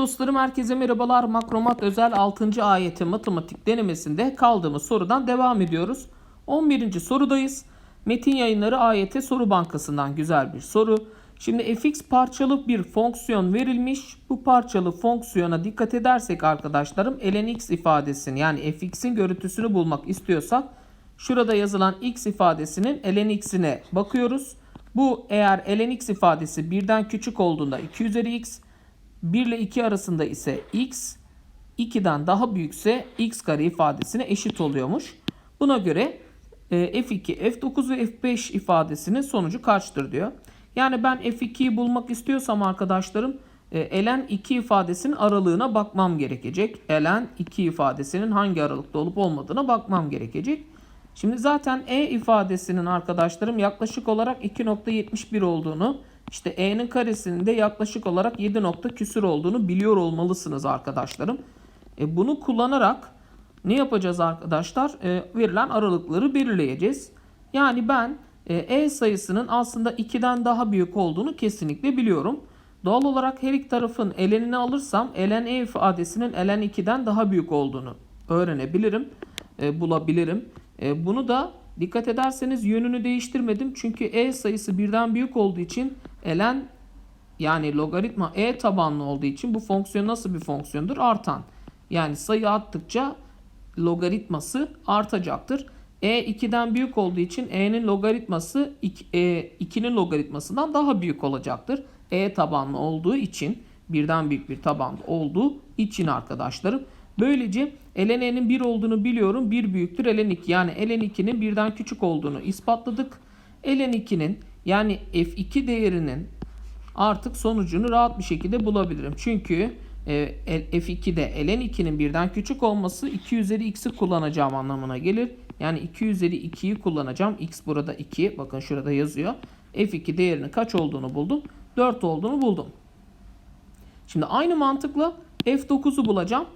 dostlarım herkese merhabalar. Makromat özel 6. ayeti matematik denemesinde kaldığımız sorudan devam ediyoruz. 11. sorudayız. Metin yayınları ayete soru bankasından güzel bir soru. Şimdi fx parçalı bir fonksiyon verilmiş. Bu parçalı fonksiyona dikkat edersek arkadaşlarım ln x ifadesini yani fx'in görüntüsünü bulmak istiyorsak şurada yazılan x ifadesinin ln x'ine bakıyoruz. Bu eğer ln x ifadesi birden küçük olduğunda 2 üzeri x 1 ile 2 arasında ise x 2'den daha büyükse x kare ifadesine eşit oluyormuş. Buna göre e, f2, f9 ve f5 ifadesinin sonucu kaçtır diyor. Yani ben f2'yi bulmak istiyorsam arkadaşlarım e, ln 2 ifadesinin aralığına bakmam gerekecek. ln 2 ifadesinin hangi aralıkta olup olmadığına bakmam gerekecek. Şimdi zaten e ifadesinin arkadaşlarım yaklaşık olarak 2.71 olduğunu işte e'nin karesinin de yaklaşık olarak 7 nokta küsür olduğunu biliyor olmalısınız arkadaşlarım. E, bunu kullanarak ne yapacağız arkadaşlar? E, verilen aralıkları belirleyeceğiz. Yani ben e, e sayısının aslında 2'den daha büyük olduğunu kesinlikle biliyorum. Doğal olarak her iki tarafın elenini alırsam ln e ifadesinin ln 2'den daha büyük olduğunu öğrenebilirim, e, bulabilirim. E, bunu da dikkat ederseniz yönünü değiştirmedim. Çünkü e sayısı birden büyük olduğu için ln yani logaritma e tabanlı olduğu için bu fonksiyon nasıl bir fonksiyondur? Artan. Yani sayı arttıkça logaritması artacaktır. E 2'den büyük olduğu için e'nin logaritması 2'nin logaritmasından daha büyük olacaktır. E tabanlı olduğu için birden büyük bir tabanda olduğu için arkadaşlarım. Böylece ln e'nin 1 olduğunu biliyorum. 1 büyüktür ln 2. Yani ln 2'nin birden küçük olduğunu ispatladık. ln 2'nin yani f2 değerinin artık sonucunu rahat bir şekilde bulabilirim. Çünkü e, f2'de ln 2'nin birden küçük olması 2 üzeri x'i kullanacağım anlamına gelir. Yani 2 üzeri 2'yi kullanacağım. x burada 2. Bakın şurada yazıyor. f2 değerinin kaç olduğunu buldum. 4 olduğunu buldum. Şimdi aynı mantıkla f9'u bulacağım.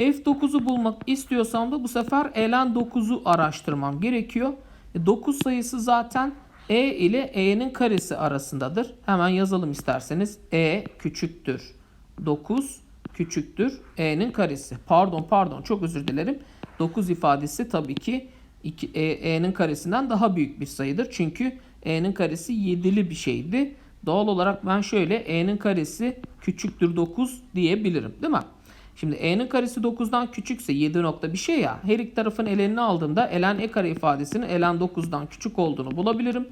F9'u bulmak istiyorsam da bu sefer ln 9'u araştırmam gerekiyor. 9 sayısı zaten e ile e'nin karesi arasındadır. Hemen yazalım isterseniz. e küçüktür. 9 küçüktür e'nin karesi. Pardon pardon çok özür dilerim. 9 ifadesi tabii ki e, e'nin karesinden daha büyük bir sayıdır. Çünkü e'nin karesi 7'li bir şeydi. Doğal olarak ben şöyle e'nin karesi küçüktür 9 diyebilirim değil mi? Şimdi e'nin karesi 9'dan küçükse 7 nokta bir şey ya. Her iki tarafın elenini aldığımda ln e kare ifadesinin ln 9'dan küçük olduğunu bulabilirim.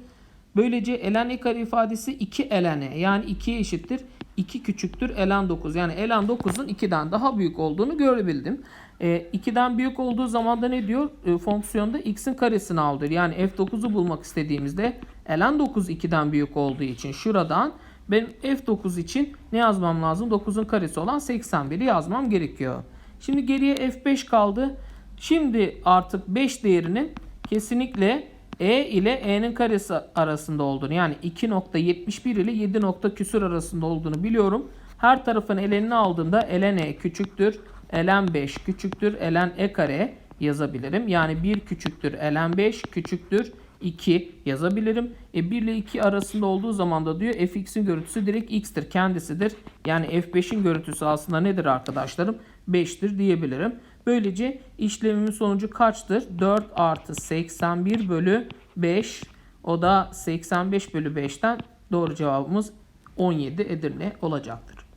Böylece ln e kare ifadesi 2 ln e yani 2'ye eşittir. 2 küçüktür ln 9 yani ln 9'un 2'den daha büyük olduğunu görebildim. E, 2'den büyük olduğu zaman da ne diyor? E, fonksiyonda x'in karesini aldır. Yani f9'u bulmak istediğimizde ln 9 2'den büyük olduğu için şuradan ben F9 için ne yazmam lazım? 9'un karesi olan 81'i yazmam gerekiyor. Şimdi geriye F5 kaldı. Şimdi artık 5 değerinin kesinlikle E ile E'nin karesi arasında olduğunu yani 2.71 ile 7 nokta küsür arasında olduğunu biliyorum. Her tarafın elenini aldığımda ln E küçüktür. ln 5 küçüktür. ln E kare yazabilirim. Yani 1 küçüktür. ln 5 küçüktür. 2 yazabilirim. E 1 ile 2 arasında olduğu zaman da diyor fx'in görüntüsü direkt x'tir kendisidir. Yani f5'in görüntüsü aslında nedir arkadaşlarım? 5'tir diyebilirim. Böylece işlemimin sonucu kaçtır? 4 artı 81 bölü 5. O da 85 bölü 5'ten doğru cevabımız 17 Edirne olacaktır.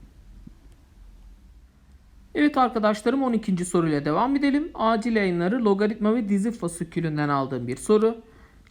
Evet arkadaşlarım 12. soruyla devam edelim. Acil yayınları logaritma ve dizi fasikülünden aldığım bir soru.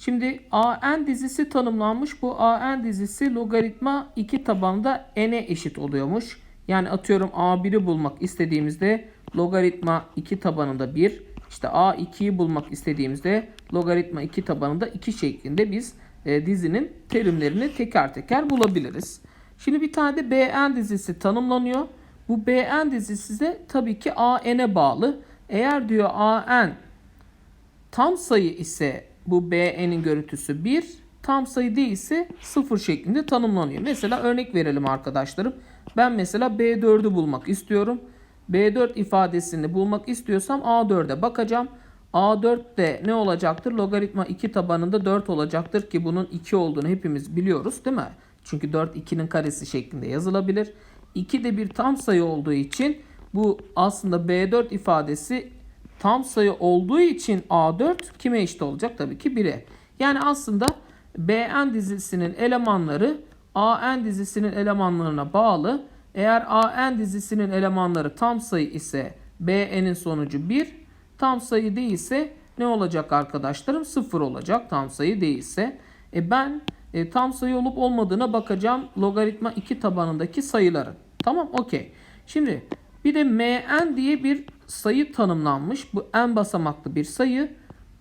Şimdi AN dizisi tanımlanmış. Bu AN dizisi logaritma 2 tabanında n'e eşit oluyormuş. Yani atıyorum A1'i bulmak istediğimizde logaritma 2 tabanında 1. İşte A2'yi bulmak istediğimizde logaritma 2 tabanında 2 şeklinde biz e, dizinin terimlerini teker teker bulabiliriz. Şimdi bir tane de BN dizisi tanımlanıyor. Bu BN dizisi de tabii ki AN'e bağlı. Eğer diyor AN tam sayı ise bu BN'in görüntüsü 1. Tam sayı değilse 0 şeklinde tanımlanıyor. Mesela örnek verelim arkadaşlarım. Ben mesela B4'ü bulmak istiyorum. B4 ifadesini bulmak istiyorsam A4'e bakacağım. A4 de ne olacaktır? Logaritma 2 tabanında 4 olacaktır ki bunun 2 olduğunu hepimiz biliyoruz değil mi? Çünkü 4 2'nin karesi şeklinde yazılabilir. 2 de bir tam sayı olduğu için bu aslında B4 ifadesi tam sayı olduğu için A4 kime eşit olacak? Tabii ki 1'e. Yani aslında BN dizisinin elemanları AN dizisinin elemanlarına bağlı. Eğer AN dizisinin elemanları tam sayı ise BN'in sonucu 1. Tam sayı değilse ne olacak arkadaşlarım? 0 olacak tam sayı değilse. E ben e, tam sayı olup olmadığına bakacağım logaritma 2 tabanındaki sayıların. Tamam okey. Şimdi bir de mn diye bir sayı tanımlanmış. Bu n basamaklı bir sayı.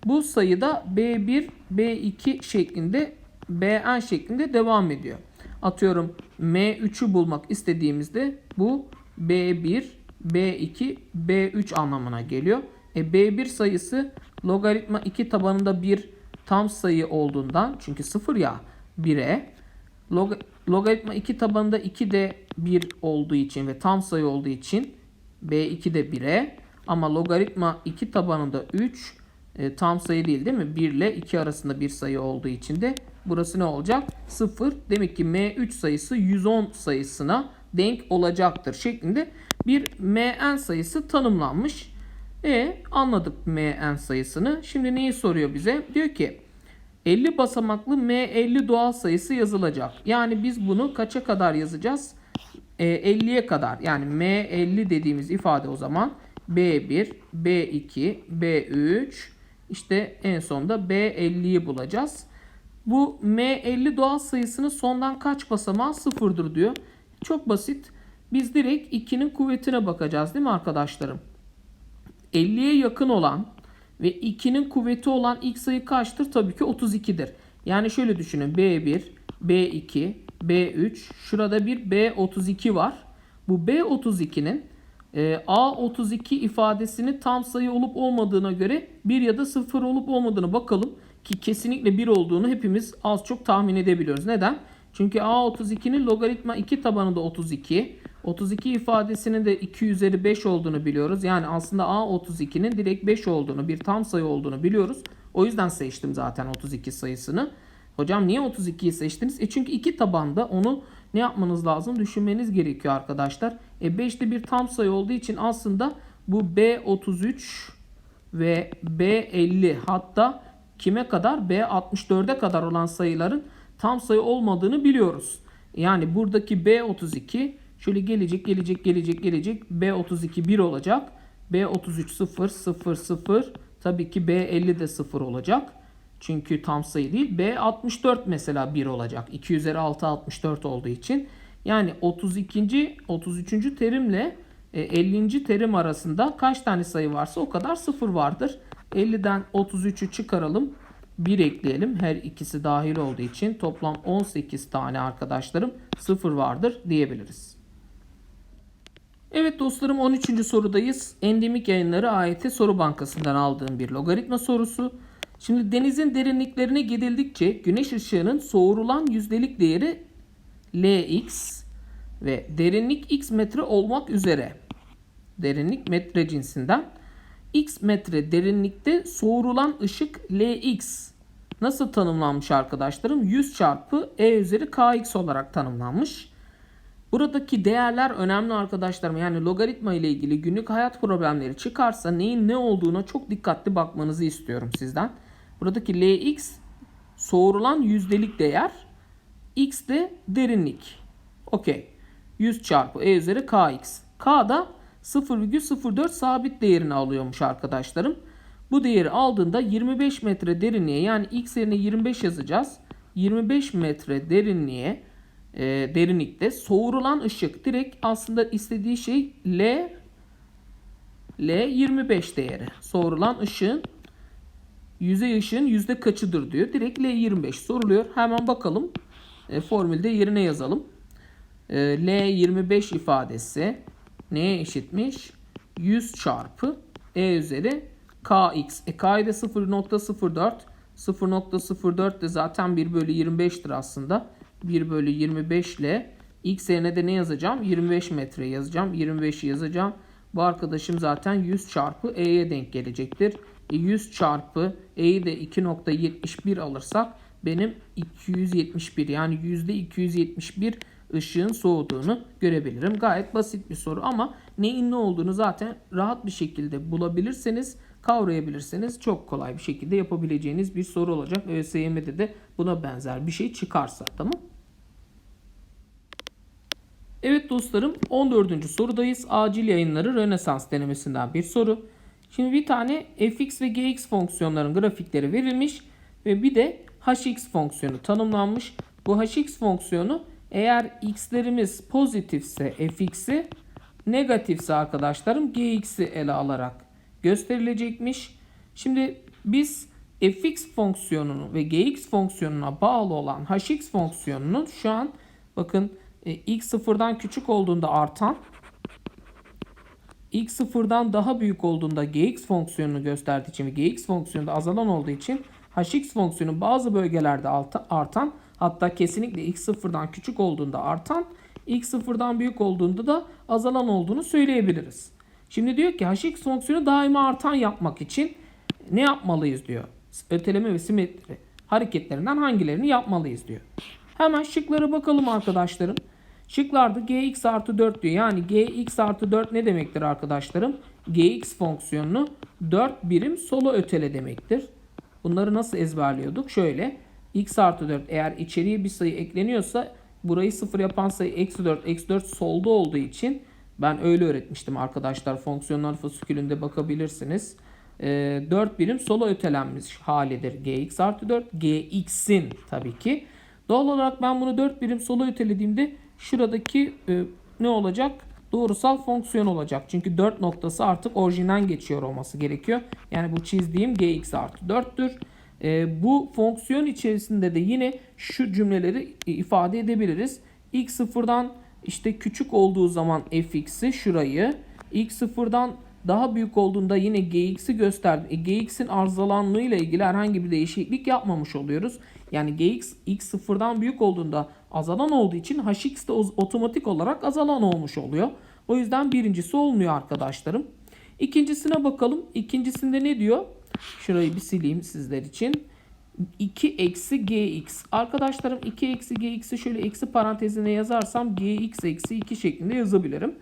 Bu sayıda b1, b2 şeklinde bn şeklinde devam ediyor. Atıyorum m3'ü bulmak istediğimizde bu b1, b2, b3 anlamına geliyor. E, b1 sayısı logaritma 2 tabanında bir tam sayı olduğundan çünkü 0 ya 1'e log, logaritma 2 tabanında 2 de 1 olduğu için ve tam sayı olduğu için b2 de 1'e ama logaritma 2 tabanında 3 e, tam sayı değil değil mi? 1 ile 2 arasında bir sayı olduğu için de burası ne olacak? 0. Demek ki m3 sayısı 110 sayısına denk olacaktır şeklinde bir mn sayısı tanımlanmış. E anladık mn sayısını. Şimdi neyi soruyor bize? Diyor ki 50 basamaklı m50 doğal sayısı yazılacak. Yani biz bunu kaça kadar yazacağız? E, 50'ye kadar. Yani m50 dediğimiz ifade o zaman b1, b2, b3 işte en sonunda b50'yi bulacağız. Bu m50 doğal sayısının sondan kaç basamağı sıfırdır diyor. Çok basit. Biz direkt 2'nin kuvvetine bakacağız değil mi arkadaşlarım? 50'ye yakın olan ve 2'nin kuvveti olan ilk sayı kaçtır? Tabii ki 32'dir. Yani şöyle düşünün. B1, B2, B3. Şurada bir B32 var. Bu B32'nin e, A32 ifadesini tam sayı olup olmadığına göre 1 ya da 0 olup olmadığını bakalım. Ki kesinlikle 1 olduğunu hepimiz az çok tahmin edebiliyoruz. Neden? Çünkü A32'nin logaritma 2 tabanı da 32. 32 ifadesinin de 2 üzeri 5 olduğunu biliyoruz. Yani aslında A32'nin direkt 5 olduğunu, bir tam sayı olduğunu biliyoruz. O yüzden seçtim zaten 32 sayısını. Hocam niye 32'yi seçtiniz? E çünkü iki tabanda onu ne yapmanız lazım? Düşünmeniz gerekiyor arkadaşlar. E 5 de bir tam sayı olduğu için aslında bu B33 ve B50 hatta kime kadar? B64'e kadar olan sayıların tam sayı olmadığını biliyoruz. Yani buradaki B32 şöyle gelecek gelecek gelecek gelecek B32 1 olacak. B33 0 0 0 tabii ki B50 de 0 olacak. Çünkü tam sayı değil. B64 mesela 1 olacak. 2 üzeri 6 64 olduğu için. Yani 32. 33. terimle 50. E, terim arasında kaç tane sayı varsa o kadar sıfır vardır. 50'den 33'ü çıkaralım. 1 ekleyelim. Her ikisi dahil olduğu için toplam 18 tane arkadaşlarım sıfır vardır diyebiliriz. Evet dostlarım 13. sorudayız. Endemik yayınları AYT soru bankasından aldığım bir logaritma sorusu. Şimdi denizin derinliklerine gidildikçe güneş ışığının soğurulan yüzdelik değeri Lx ve derinlik x metre olmak üzere derinlik metre cinsinden x metre derinlikte soğurulan ışık Lx nasıl tanımlanmış arkadaşlarım? 100 çarpı e üzeri kx olarak tanımlanmış. Buradaki değerler önemli arkadaşlarım. Yani logaritma ile ilgili günlük hayat problemleri çıkarsa neyin ne olduğuna çok dikkatli bakmanızı istiyorum sizden. Buradaki Lx soğurulan yüzdelik değer. X de derinlik. Okey. 100 çarpı E üzeri Kx. K da 0,04 sabit değerini alıyormuş arkadaşlarım. Bu değeri aldığında 25 metre derinliğe yani x yerine 25 yazacağız. 25 metre derinliğe e, derinlikte soğurulan ışık direkt aslında istediği şey L L 25 değeri. Soğurulan ışığın yüzey ışığın yüzde kaçıdır diyor. Direkt L25 soruluyor. Hemen bakalım. E, formülde yerine yazalım. E, L25 ifadesi neye eşitmiş? 100 çarpı E üzeri Kx. E K'yı da 0.04. 0.04 de zaten 1 bölü 25'tir aslında. 1 bölü 25 ile x yerine de ne yazacağım? 25 metre yazacağım. 25'i yazacağım. Bu arkadaşım zaten 100 çarpı e'ye denk gelecektir. 100 e, çarpı e'yi de 2.71 alırsak benim 271 yani %271 ışığın soğuduğunu görebilirim. Gayet basit bir soru ama neyin ne olduğunu zaten rahat bir şekilde bulabilirseniz, kavrayabilirseniz çok kolay bir şekilde yapabileceğiniz bir soru olacak. ÖSYM'de de buna benzer bir şey çıkarsa tamam Evet dostlarım 14. sorudayız. Acil yayınları Rönesans denemesinden bir soru. Şimdi bir tane fx ve gx fonksiyonların grafikleri verilmiş ve bir de hx fonksiyonu tanımlanmış. Bu hx fonksiyonu eğer x'lerimiz pozitifse fx'i, negatifse arkadaşlarım gx'i ele alarak gösterilecekmiş. Şimdi biz fx fonksiyonunu ve gx fonksiyonuna bağlı olan hx fonksiyonunun şu an bakın e, x sıfırdan küçük olduğunda artan x sıfırdan daha büyük olduğunda gx fonksiyonunu gösterdiği için ve gx fonksiyonu da azalan olduğu için hx fonksiyonu bazı bölgelerde artan hatta kesinlikle x sıfırdan küçük olduğunda artan x sıfırdan büyük olduğunda da azalan olduğunu söyleyebiliriz. Şimdi diyor ki hx fonksiyonu daima artan yapmak için ne yapmalıyız diyor. Öteleme ve simetri hareketlerinden hangilerini yapmalıyız diyor. Hemen şıklara bakalım arkadaşlarım. Şıklarda gx artı 4 diyor. Yani gx artı 4 ne demektir arkadaşlarım? gx fonksiyonunu 4 birim sola ötele demektir. Bunları nasıl ezberliyorduk? Şöyle x artı 4 eğer içeriye bir sayı ekleniyorsa burayı 0 yapan sayı eksi 4. Eksi 4 solda olduğu için ben öyle öğretmiştim arkadaşlar. Fonksiyonlar fasikülünde bakabilirsiniz. 4 birim sola ötelenmiş halidir gx artı 4. gx'in tabii ki. Doğal olarak ben bunu 4 birim sola ötelediğimde şuradaki e, ne olacak? Doğrusal fonksiyon olacak. Çünkü 4 noktası artık orijinden geçiyor olması gerekiyor. Yani bu çizdiğim gx artı 4'tür. E, bu fonksiyon içerisinde de yine şu cümleleri ifade edebiliriz. x sıfırdan işte küçük olduğu zaman fx'i şurayı, x sıfırdan daha büyük olduğunda yine gx'i gösterdim. E, gx'in arızalanlığı ile ilgili herhangi bir değişiklik yapmamış oluyoruz. Yani gx x sıfırdan büyük olduğunda azalan olduğu için hx de otomatik olarak azalan olmuş oluyor. O yüzden birincisi olmuyor arkadaşlarım. İkincisine bakalım. İkincisinde ne diyor? Şurayı bir sileyim sizler için. 2 eksi gx. Arkadaşlarım 2 eksi gx'i şöyle eksi parantezine yazarsam gx eksi 2 şeklinde yazabilirim.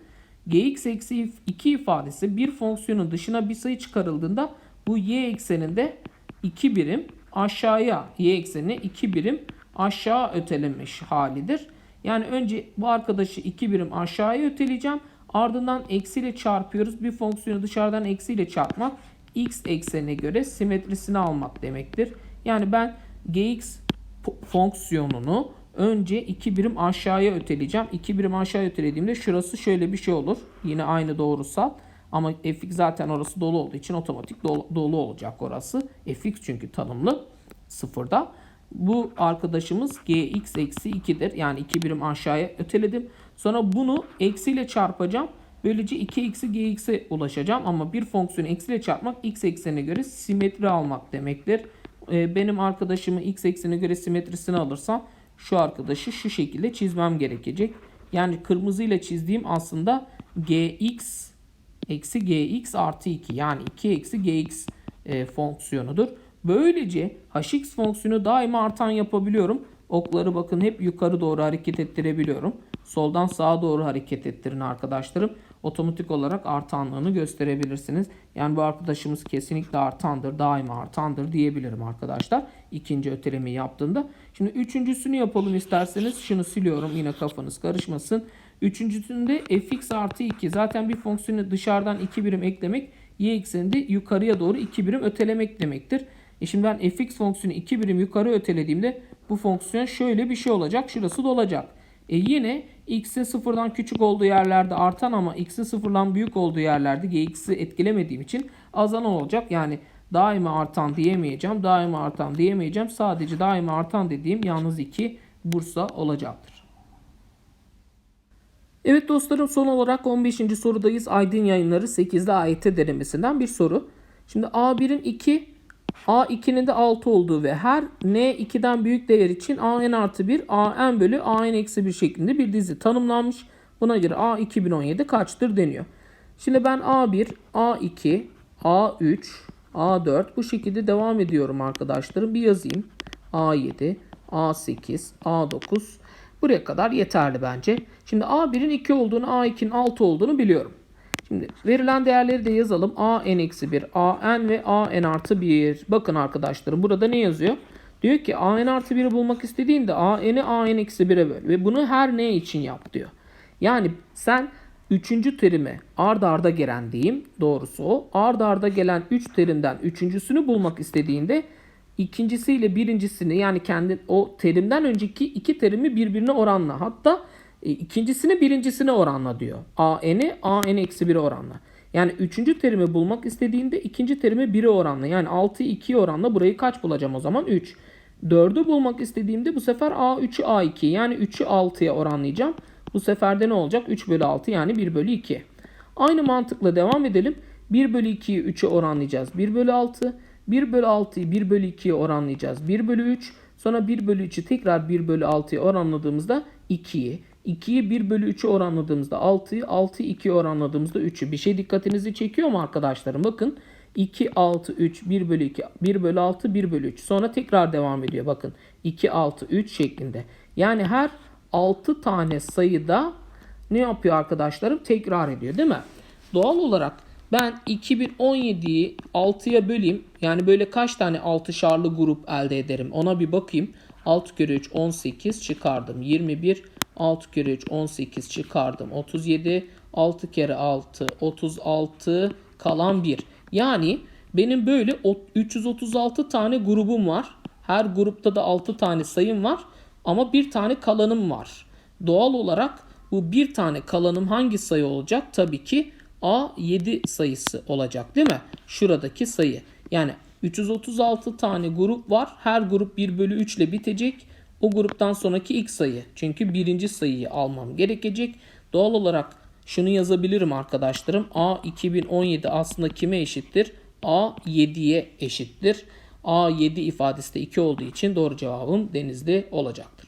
Gx eksi 2 ifadesi bir fonksiyonun dışına bir sayı çıkarıldığında bu y ekseninde 2 birim aşağıya y eksenine 2 birim aşağı ötelemiş halidir. Yani önce bu arkadaşı 2 birim aşağıya öteleyeceğim. Ardından eksiyle çarpıyoruz. Bir fonksiyonu dışarıdan eksiyle çarpmak x eksenine göre simetrisini almak demektir. Yani ben gx fonksiyonunu önce 2 birim aşağıya öteleyeceğim. 2 birim aşağı ötelediğimde şurası şöyle bir şey olur. Yine aynı doğrusal. Ama fx zaten orası dolu olduğu için otomatik dolu, dolu olacak orası. fx çünkü tanımlı sıfırda. Bu arkadaşımız gx eksi 2'dir. Yani 2 birim aşağıya öteledim. Sonra bunu eksiyle çarpacağım. Böylece 2 eksi gx'e ulaşacağım. Ama bir fonksiyonu eksiyle çarpmak x eksenine göre simetri almak demektir. Ee, benim arkadaşımı x eksenine göre simetrisini alırsam şu arkadaşı şu şekilde çizmem gerekecek. Yani kırmızı ile çizdiğim aslında gx eksi gx artı 2 yani 2 eksi gx e, fonksiyonudur. Böylece hx fonksiyonu daima artan yapabiliyorum. Okları bakın hep yukarı doğru hareket ettirebiliyorum. Soldan sağa doğru hareket ettirin arkadaşlarım. Otomatik olarak artanlığını gösterebilirsiniz. Yani bu arkadaşımız kesinlikle artandır, daima artandır diyebilirim arkadaşlar. İkinci ötelemi yaptığında. Şimdi üçüncüsünü yapalım isterseniz. Şunu siliyorum yine kafanız karışmasın. Üçüncüsünde fx artı 2. Zaten bir fonksiyonu dışarıdan 2 birim eklemek y ekseninde yukarıya doğru 2 birim ötelemek demektir. E şimdi ben fx fonksiyonu 2 birim yukarı ötelediğimde bu fonksiyon şöyle bir şey olacak. Şurası dolacak. E yine x'in sıfırdan küçük olduğu yerlerde artan ama x'in sıfırdan büyük olduğu yerlerde gx'i etkilemediğim için azalan olacak. Yani daima artan diyemeyeceğim. Daima artan diyemeyeceğim. Sadece daima artan dediğim yalnız 2 Bursa olacaktır. Evet dostlarım son olarak 15. sorudayız. Aydın Yayınları 8'de AYT denemesinden bir soru. Şimdi A1'in 2, A2'nin de 6 olduğu ve her N2'den büyük değer için AN artı 1, AN bölü AN eksi 1 şeklinde bir dizi tanımlanmış. Buna göre A 2017 kaçtır deniyor. Şimdi ben A1, A2, A3, A4 bu şekilde devam ediyorum arkadaşlarım. Bir yazayım. A7, A8, A9. Buraya kadar yeterli bence. Şimdi A1'in 2 olduğunu, A2'nin 6 olduğunu biliyorum. Şimdi verilen değerleri de yazalım. A n eksi 1, A n ve A n artı 1. Bakın arkadaşlarım burada ne yazıyor? Diyor ki A n artı 1'i bulmak istediğinde A n'i A n eksi 1'e böl. Ve bunu her ne için yap diyor. Yani sen üçüncü terimi ard arda gelen diyeyim. Doğrusu o. Ard arda gelen 3 terimden üçüncüsünü bulmak istediğinde ikincisiyle birincisini yani kendi o terimden önceki iki terimi birbirine oranla. Hatta ikincisini birincisine oranla diyor. A n'i A n eksi 1'e oranla. Yani üçüncü terimi bulmak istediğinde ikinci terimi 1'e oranla. Yani 6'yı 2'ye oranla burayı kaç bulacağım o zaman? 3. 4'ü bulmak istediğimde bu sefer A3'ü A2 yani 3'ü 6'ya oranlayacağım. Bu sefer de ne olacak? 3 bölü 6 yani 1 bölü 2. Aynı mantıkla devam edelim. 1 bölü 2'yi 3'e oranlayacağız. 1 bölü 6. 1 bölü 6'yı 1 bölü 2'ye oranlayacağız. 1 bölü 3. Sonra 1 bölü 3'ü tekrar 1 bölü 6'ya oranladığımızda 2'yi. 2'yi 1 bölü 3'e oranladığımızda 6'yı. 6'yı 2'ye oranladığımızda 3'ü. Bir şey dikkatinizi çekiyor mu arkadaşlarım? Bakın 2, 6, 3, 1 bölü 2, 1 bölü 6, 1 bölü 3. Sonra tekrar devam ediyor. Bakın 2, 6, 3 şeklinde. Yani her 6 tane sayıda ne yapıyor arkadaşlarım? Tekrar ediyor değil mi? Doğal olarak ben 2017'yi 6'ya böleyim. Yani böyle kaç tane 6'şarlı grup elde ederim? Ona bir bakayım. 6 kere 3 18 çıkardım. 21 6 kere 3 18 çıkardım. 37 6 kere 6 36 kalan 1. Yani benim böyle o- 336 tane grubum var. Her grupta da 6 tane sayım var. Ama bir tane kalanım var. Doğal olarak bu bir tane kalanım hangi sayı olacak? Tabii ki A7 sayısı olacak değil mi? Şuradaki sayı. Yani 336 tane grup var. Her grup 1 bölü 3 ile bitecek. O gruptan sonraki ilk sayı. Çünkü birinci sayıyı almam gerekecek. Doğal olarak şunu yazabilirim arkadaşlarım. A 2017 aslında kime eşittir? A 7'ye eşittir. A 7 ifadesi de 2 olduğu için doğru cevabım denizli olacaktır.